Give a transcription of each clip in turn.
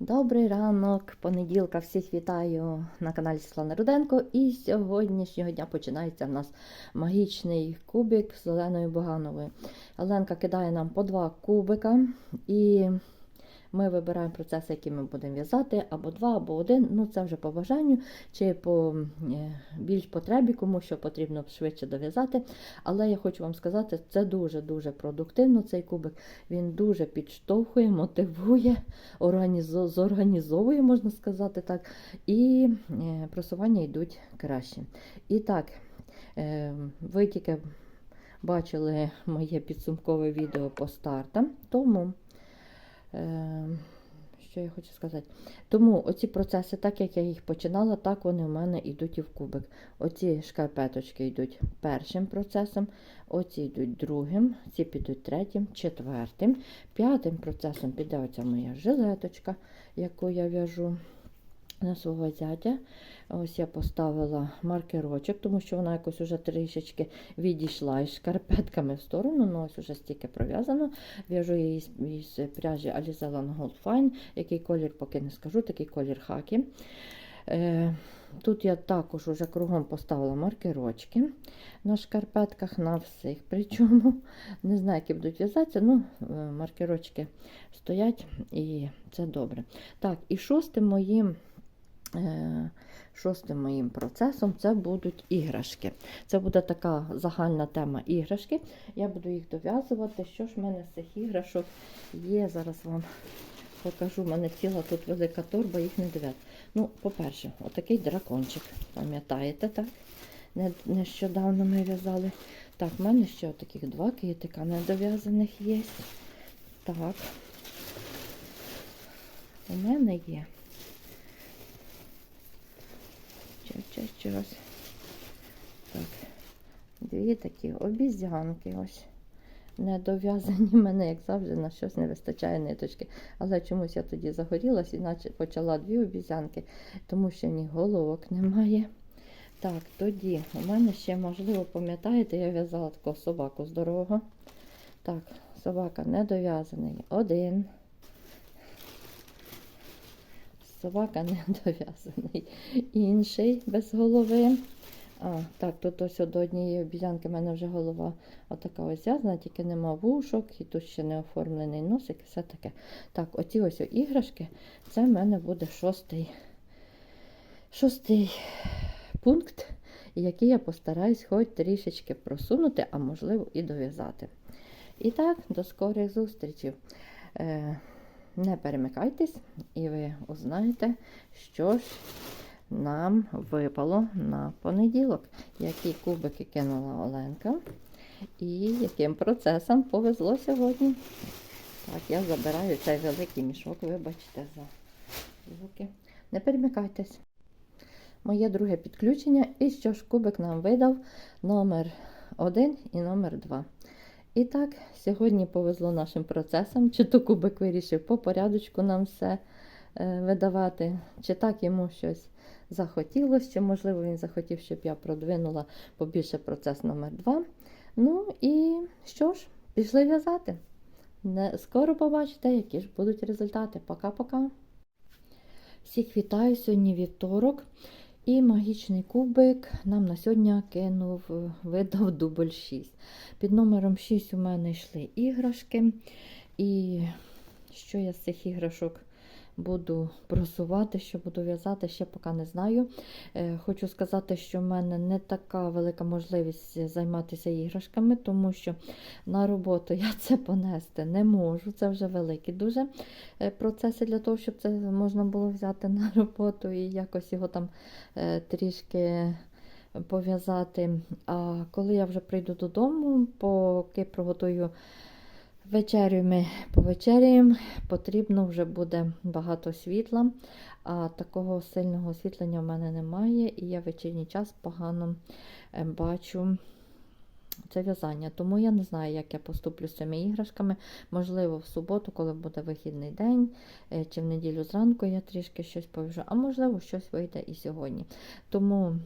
Добрий ранок, понеділка. Всіх вітаю на каналі Світлана Руденко. І сьогоднішнього дня починається в нас магічний кубик з Оленою Богановою. Оленка кидає нам по два кубика, і ми вибираємо процеси, які ми будемо в'язати, або два, або один. Ну, це вже по бажанню, чи по е, більш потребі, кому що потрібно швидше дов'язати. Але я хочу вам сказати, це дуже-дуже продуктивно. Цей кубик він дуже підштовхує, мотивує організо- зорганізовує, можна сказати так, і е, просування йдуть краще. І так, е, ви тільки бачили моє підсумкове відео по стартам, тому. Е, Що я хочу сказати? Тому оці процеси, так як я їх починала, так вони в мене йдуть і в кубик. Оці шкарпеточки йдуть першим процесом, оці йдуть другим, ці підуть третім, четвертим. П'ятим процесом піде оця моя жилеточка, яку я в'яжу на свого зятя. Ось я поставила маркерочок, тому що вона якось уже трішечки відійшла із шкарпетками в сторону. Ну, ось уже стільки пров'язано. В'яжу її з, пряжі Alize Land Gold Fine. Який колір, поки не скажу, такий колір хакі. Е, Тут я також уже кругом поставила маркерочки на шкарпетках, на всіх. Причому не знаю, які будуть в'язатися, ну, е, маркерочки стоять і це добре. Так, і шостим моїм. Е, Шостим моїм процесом це будуть іграшки. Це буде така загальна тема іграшки. Я буду їх дов'язувати. Що ж в мене з цих іграшок є? Зараз вам покажу. У мене ціла тут велика торба, їх не дев'ять. Ну, по-перше, отакий дракончик. Пам'ятаєте, так? Нещодавно ми в'язали. Так, в мене ще таких два китика недов'язаних є. Так. У мене є. Час, час. Так. Дві такі обізянки ось. Недов'язані в мене, як завжди, на щось не вистачає ниточки. Але чомусь я тоді загорілась, іначе почала дві обізянки, тому що ні головок немає. Так, тоді у мене ще, можливо, пам'ятаєте, я в'язала такого собаку здорового. Так, собака недов'язаний. Один. Собака недов'язаний. Інший без голови. А, так, тут ось до однієї обізянки в мене вже голова отака ось зв'язана, тільки нема вушок, і тут ще не оформлений носик, і все таке. Так, оці ось іграшки, це в мене буде шостий, шостий пункт, який я постараюсь хоч трішечки просунути, а можливо і дов'язати. І так, до скорих зустрічей. Не перемикайтесь, і ви узнаєте, що ж нам випало на понеділок, які кубики кинула Оленка, і яким процесом повезло сьогодні. Так, я забираю цей великий мішок, вибачте за звуки. Не перемикайтесь. Моє друге підключення. І що ж кубик нам видав номер 1 і номер 2. І так, сьогодні повезло нашим процесам. Чи то кубик вирішив по порядочку нам все е, видавати, чи так йому щось захотілося, чи, можливо, він захотів, щоб я продвинула побільше процес номер 2. Ну і що ж, пішли в'язати. Скоро побачите, які ж будуть результати. Пока-пока. Всіх вітаю, сьогодні вівторок. І магічний кубик нам на сьогодні кинув, видав дубль 6. Під номером 6 у мене йшли іграшки. І що я з цих іграшок буду просувати, що буду в'язати, ще поки не знаю. Е, Хочу сказати, що в мене не така велика можливість займатися іграшками, тому що на роботу я це понести не можу. Це вже великі дуже е, процеси для того, щоб це можна було взяти на роботу і якось його там е, трішки пов'язати. А коли я вже прийду додому, поки приготую вечерю, ми повечеряємо, потрібно вже буде багато світла, а такого сильного освітлення в мене немає, і я в вечірній час погано е, бачу. Це в'язання, тому я не знаю, як я поступлю з цими іграшками. Можливо, в суботу, коли буде вихідний день, е, чи в неділю зранку я трішки щось пов'яжу, а можливо, щось вийде і сьогодні. Тому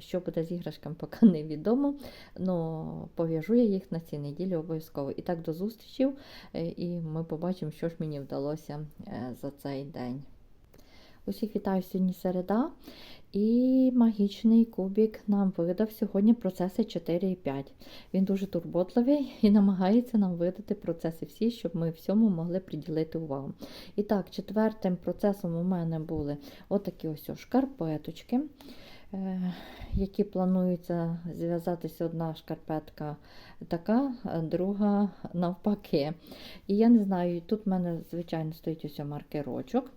що буде з іграшками, поки невідомо. Ну, пов'яжу я їх на цій неділі обов'язково. І так до зустрічів, е, і ми побачимо, що ж мені вдалося е, за цей день. Усіх вітаю сьогодні середа. І магічний кубік нам видав сьогодні процеси 4 і 5. Він дуже турботливий і намагається нам видати процеси всі, щоб ми всьому могли приділити увагу. І так, четвертим процесом у мене були отакі ось шкарпеточки, які плануються зв'язатися одна шкарпетка така, друга навпаки. І я не знаю, тут в мене, звичайно, стоїть ось маркерочок.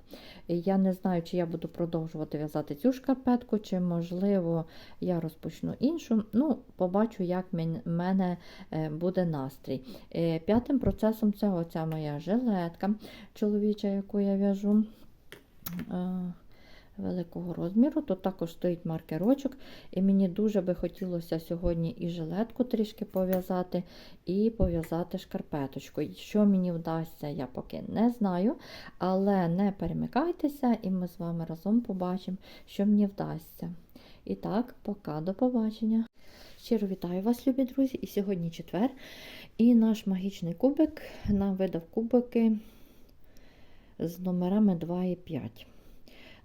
Я не знаю, чи я буду продовжувати в'язати цю шкарпетку, чи, можливо, я розпочну іншу. Ну, побачу, як в мене е, буде настрій. Е, П'ятим процесом це оця моя жилетка чоловіча, яку я в'яжу. Великого розміру, тут також стоїть маркерочок, і мені дуже би хотілося сьогодні і жилетку трішки пов'язати, і пов'язати шкарпеточку. Що мені вдасться, я поки не знаю. Але не перемикайтеся, і ми з вами разом побачимо, що мені вдасться. І так, пока, до побачення. Щиро вітаю вас, любі друзі! І сьогодні четвер. І наш магічний кубик нам видав кубики з номерами 2 і 5.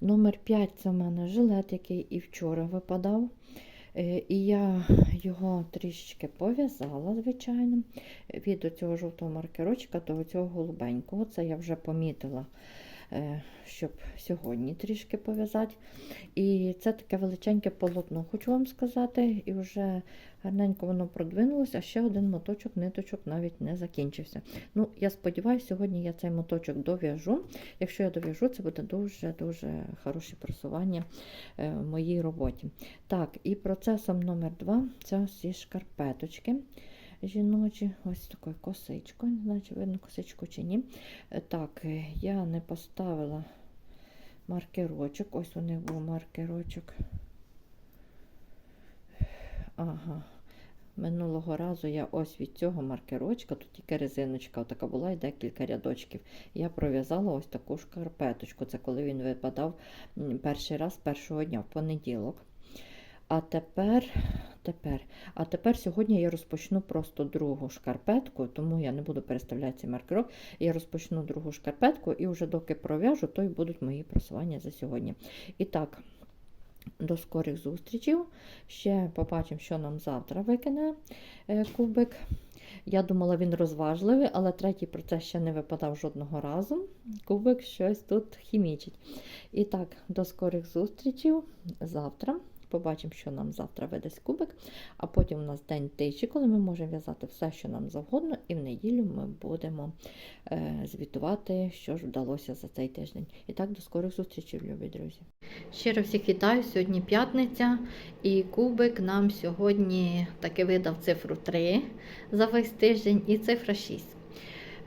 Номер 5 це в мене жилет, який і вчора випадав. Е, І я його трішечки пов'язала, звичайно, від цього жовтого маркерочка до цього голубенького. Це я вже помітила, щоб сьогодні трішки пов'язати. І це таке величеньке полотно, хочу вам сказати, і вже гарненько воно продвинулося, а ще один моточок, ниточок навіть не закінчився. Ну, Я сподіваюся, сьогодні я цей моточок дов'яжу. Якщо я дов'яжу, це буде дуже-дуже хороше просування е, в моїй роботі. Так, і процесом номер два це ці шкарпеточки. Жіночі, ось такою косичкою, не знаю, чи видно косичку чи ні. Е, Так, е, я не поставила маркерочок, ось у них був маркерочок. Ага. Минулого разу я ось від цього маркерочка, тут тільки резиночка така була і декілька рядочків. Я пров'язала ось таку шкарпеточку. Це коли він випадав перший раз першого дня в понеділок. А тепер, тепер, а тепер сьогодні я розпочну просто другу шкарпетку, тому я не буду переставляти цей маркерок. Я розпочну другу шкарпетку і вже доки пров'яжу, то й будуть мої просування за сьогодні. І так. До скорих зустрічей. Ще побачимо, що нам завтра викине е, кубик. Я думала, він розважливий, але третій процес ще не випадав жодного разу. Кубик щось тут хімічить. І так, до скорих зустрічей завтра. Побачимо, що нам завтра видасть кубик, а потім у нас день тиші, коли ми можемо в'язати все, що нам завгодно, і в неділю ми будемо е, звітувати, що ж вдалося за цей тиждень. І так, до скорих зустрічей, любі друзі. Щиро всіх вітаю. Сьогодні п'ятниця, і кубик нам сьогодні таки видав цифру 3 за весь тиждень і цифра 6.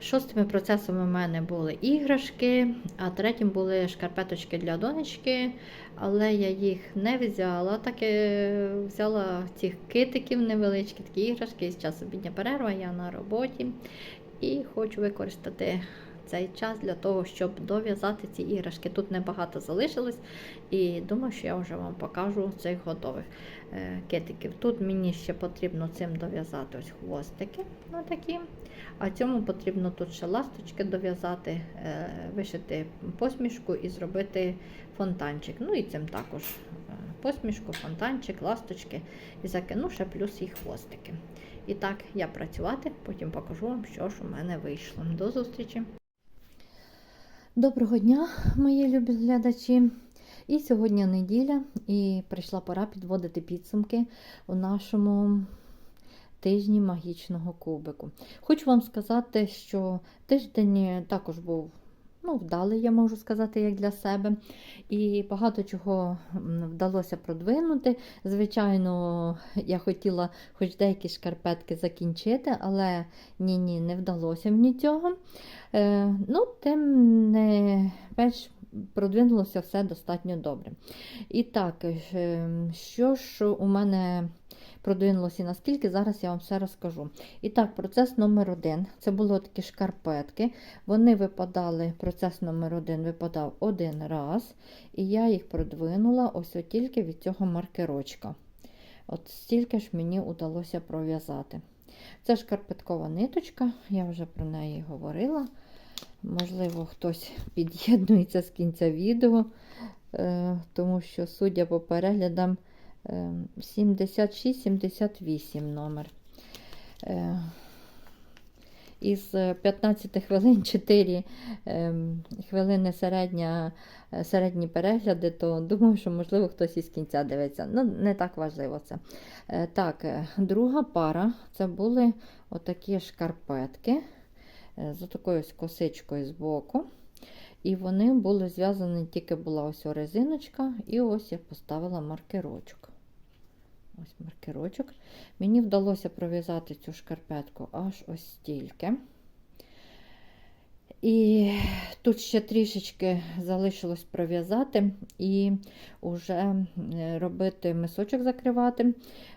Шостими процесами у мене були іграшки, а третім були шкарпеточки для донечки, але я їх не взяла. Так і взяла цих китиків невеличкі, такі іграшки. З часу перерва, я на роботі і хочу використати цей час для того, щоб дов'язати ці іграшки. Тут небагато залишилось, і думаю, що я вже вам покажу цих готових е, китиків. Тут мені ще потрібно цим дов'язати ось хвостики. такі. А цьому потрібно тут ще ласточки дов'язати, е, вишити посмішку і зробити фонтанчик. Ну і цим також е, посмішку, фонтанчик, ласточки і закину ще плюс і хвостики. І так, я працювати, потім покажу вам, що ж у мене вийшло. До зустрічі! Доброго дня, мої любі глядачі! І сьогодні неділя, і прийшла пора підводити підсумки у нашому тижні магічного кубику. Хочу вам сказати, що тиждень також був ну, вдалий, я можу сказати, як для себе. І багато чого вдалося продвинути. Звичайно, я хотіла хоч деякі шкарпетки закінчити, але ні-ні, не вдалося мені цього. Е, ну, Тим не менш продвинулося все достатньо добре. І так, е, що ж у мене продвинулося і наскільки, зараз я вам все розкажу. І так, процес номер один це були такі шкарпетки. Вони випадали, процес номер один випадав один раз, і я їх продвинула ось тільки від цього маркерочка. От стільки ж мені вдалося пров'язати. Це шкарпеткова ниточка, я вже про неї говорила. Можливо, хтось під'єднується з кінця відео, е, тому що, судя по переглядам, е, 76-78 номер. Е, Із 15 хвилин 4 ем, хвилини середня, е, середні перегляди, то думаю, що можливо хтось із кінця дивиться. Ну, не так важливо це. Е, Так, е, друга пара це були отакі шкарпетки е, з такою ось косичкою збоку. І вони були зв'язані, тільки була ось резиночка, і ось я поставила маркерочок. Ось маркерочок. Мені вдалося пров'язати цю шкарпетку аж ось стільки. І тут ще трішечки залишилось пров'язати і вже е, робити мисочок закривати.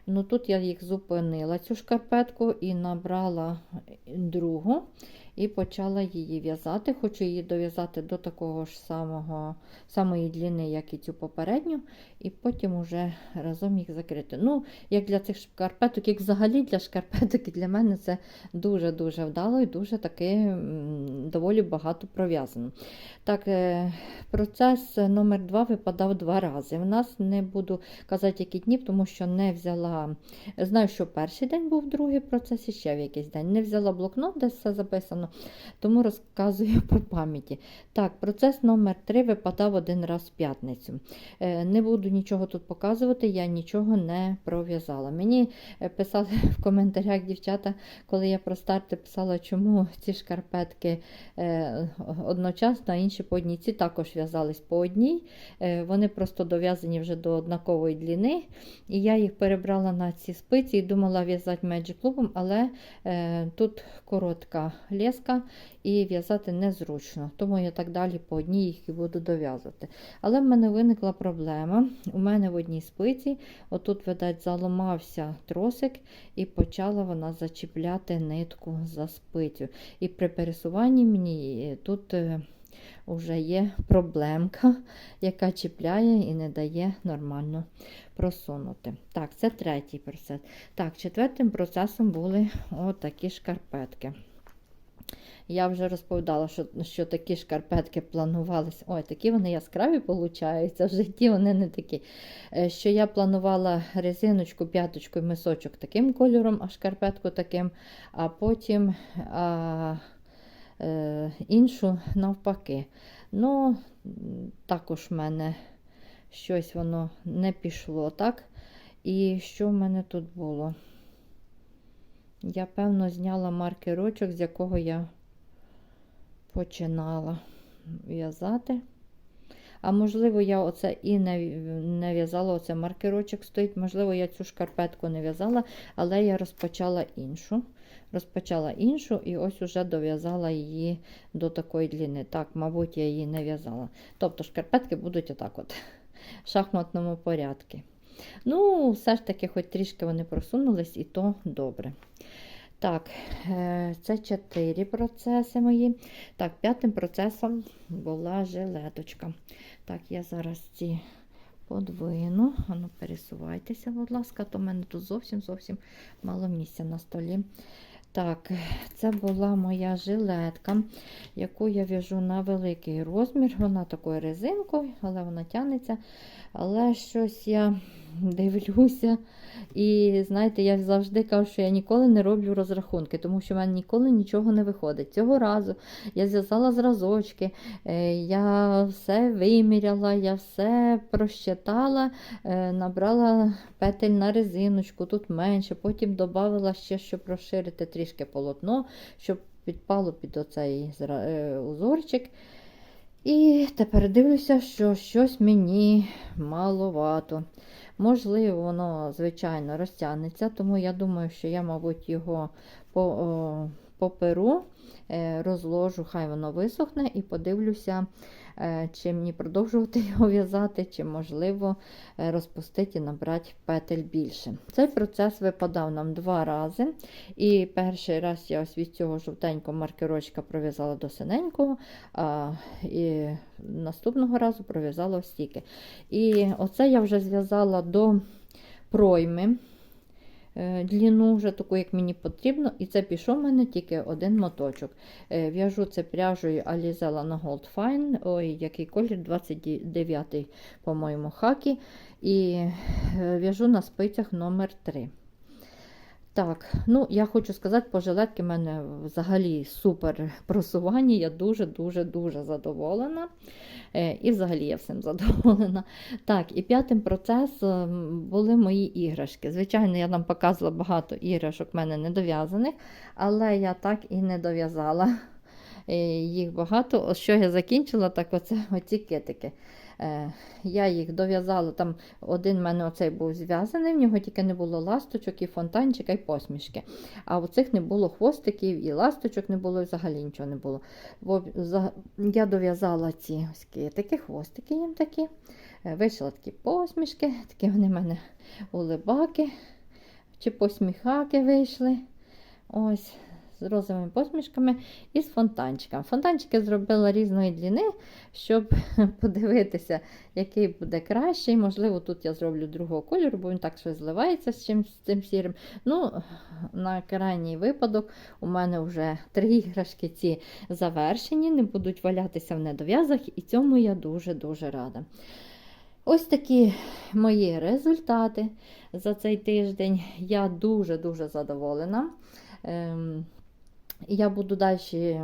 Ну Тут я їх зупинила, цю шкарпетку, і набрала другу, і почала її в'язати. Хочу її дов'язати до такого ж самого, самої длини, як і цю попередню, і потім уже разом їх закрити. Ну, як для цих шкарпеток, як взагалі для шкарпеток, і для мене це дуже-дуже вдало і дуже таки доволі багато пров'язано. Так, е, процес номер 2 випадав два рази. В нас не буду казати, які дні, тому що не взяла. Знаю, що перший день був другий процес і ще в якийсь день. Не взяла блокнот, де все записано, тому розказую про пам'яті. Так, процес номер 3 випадав один раз в п'ятницю. Е, Не буду нічого тут показувати, я нічого не пров'язала. Мені е, писали в коментарях дівчата, коли я про старти писала, чому ці шкарпетки е, одночасно, а інші по одній. Ці також в'язались по одній. Вони просто дов'язані вже до однакової длини. І я їх перебрала на ці спиці і думала в'язати Magic клубом, але тут коротка леска і в'язати незручно. Тому я так далі по одній їх і буду дов'язувати. Але в мене виникла проблема. У мене в одній спиці, отут, видать, заламався тросик, і почала вона зачіпляти нитку за спицю. І при пересуванні мені тут. е, Уже є проблемка, яка чіпляє і не дає нормально просунути. Так, це третій процес. Так, четвертим процесом були отакі шкарпетки. Я вже розповідала, що, що такі шкарпетки планувалися. Ой, такі вони яскраві получаються, в житті вони не такі. Е, Що я планувала резиночку, п'яточку і мисочок таким кольором, а шкарпетку таким, а потім а, е, іншу навпаки. Ну, також в мене щось воно не пішло, так? І що в мене тут було? Я, певно, зняла маркерочок, з якого я починала в'язати. А можливо, я оце і не, в'язала, оце маркерочок стоїть. Можливо, я цю шкарпетку не в'язала, але я розпочала іншу. Розпочала іншу і ось уже дов'язала її до такої длини. Так, мабуть, я її не в'язала. Тобто шкарпетки будуть отак от, в шахматному порядку. Ну, все ж таки, хоч трішки вони просунулись, і то добре. Так, е, це чотири процеси мої. Так, п'ятим процесом була жилеточка. Так, я зараз ці подвину. Ану, пересувайтеся, будь ласка, то в мене тут зовсім зовсім мало місця на столі. Так, це була моя жилетка, яку я в'яжу на великий розмір. Вона такою резинкою, але вона тягнеться. Але щось я дивлюся. І знаєте, я завжди кажу, що я ніколи не роблю розрахунки, тому що в мене ніколи нічого не виходить. Цього разу я зв'язала зразочки, е, я все виміряла, я все просчитала, е, набрала петель на резиночку, тут менше, потім додала ще, щоб розширити трішки полотно, щоб підпало під оцей е, узорчик. І тепер дивлюся, що щось мені маловато. Можливо, воно, звичайно, розтягнеться, тому я думаю, що я, мабуть, його по, о, поперу, е, розложу, хай воно висохне, і подивлюся, е, чи мені продовжувати його в'язати, чи, можливо, е, розпустити і набрати петель більше. Цей процес випадав нам два рази. І перший раз я ось від цього жовтенького маркерочка пров'язала до синенького, а і наступного разу пров'язала стільки. І оце я вже зв'язала до пройми. Е, Длину вже таку, як мені потрібно, і це пішов в мене тільки один моточок. Е, В'яжу це пряжею Alizella на Gold Fine, ой, який колір 29 по-моєму, хакі. І е, в'яжу на спицях номер 3 Так, ну я хочу сказати, по жилетки в мене взагалі супер просування. Я дуже-дуже-дуже задоволена. Е, І взагалі я всім задоволена. Так, і п'ятим процесом були мої іграшки. Звичайно, я нам показувала багато іграшок в мене недов'язаних, але я так і не дов'язала. Е, Їх багато. Що я закінчила, так оце оці китики. Е, Я їх дов'язала. Там один в мене оцей був зв'язаний, в нього тільки не було ласточок, і фонтанчика, і посмішки. А у цих не було хвостиків, і ласточок не було, і взагалі нічого не було. Бо Я дов'язала ці ось китики, хвостики їм такі. Е, Вийшла такі посмішки, такі вони в мене улибаки чи посміхаки вийшли. Ось. З розовими посмішками і з фонтанчиком. Фонтанчики зробила різної длини, щоб подивитися, який буде кращий. Можливо, тут я зроблю другого кольору, бо він так щось зливається з чим, з цим сірим. Ну, на крайній випадок у мене вже три іграшки ці завершені, не будуть валятися в недов'язах, і цьому я дуже-дуже рада. Ось такі мої результати за цей тиждень. Я дуже-дуже задоволена. Ем, Я буду далі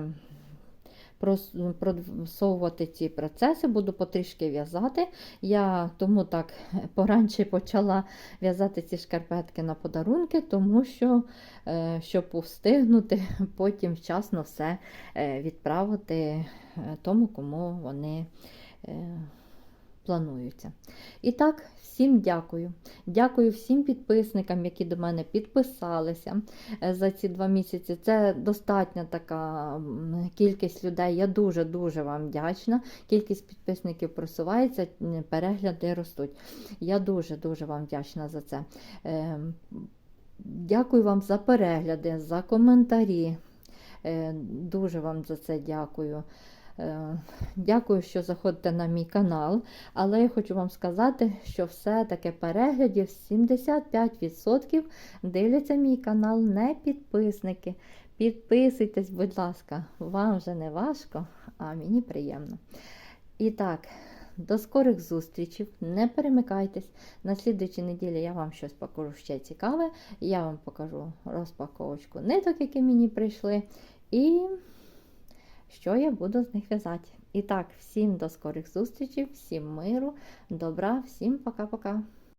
прос- просовувати ці процеси, буду потрішки в'язати. Я тому так поранше почала в'язати ці шкарпетки на подарунки, тому що, е, щоб встигнути потім вчасно все е, відправити е, тому, кому вони е, плануються. І так, всім дякую. Дякую всім підписникам, які до мене підписалися е, за ці два місяці. Це достатня така кількість людей. Я дуже-дуже вам вдячна. Кількість підписників просувається, перегляди ростуть. Я дуже-дуже вам вдячна за це. Ем, Дякую вам за перегляди, за коментарі. Е, Дуже вам за це дякую. Е, Дякую, що заходите на мій канал. Але я хочу вам сказати, що все-таки переглядів 75% дивляться мій канал не підписники. Підписуйтесь, будь ласка, вам вже не важко, а мені приємно. І так, до скорих зустрічей. Не перемикайтесь. На слідуючій неділі я вам щось покажу ще цікаве. Я вам покажу розпаковочку ниток, які мені прийшли. І що я буду з них в'язати. І так, всім до скорих зустрічей, всім миру, добра, всім пока-пока.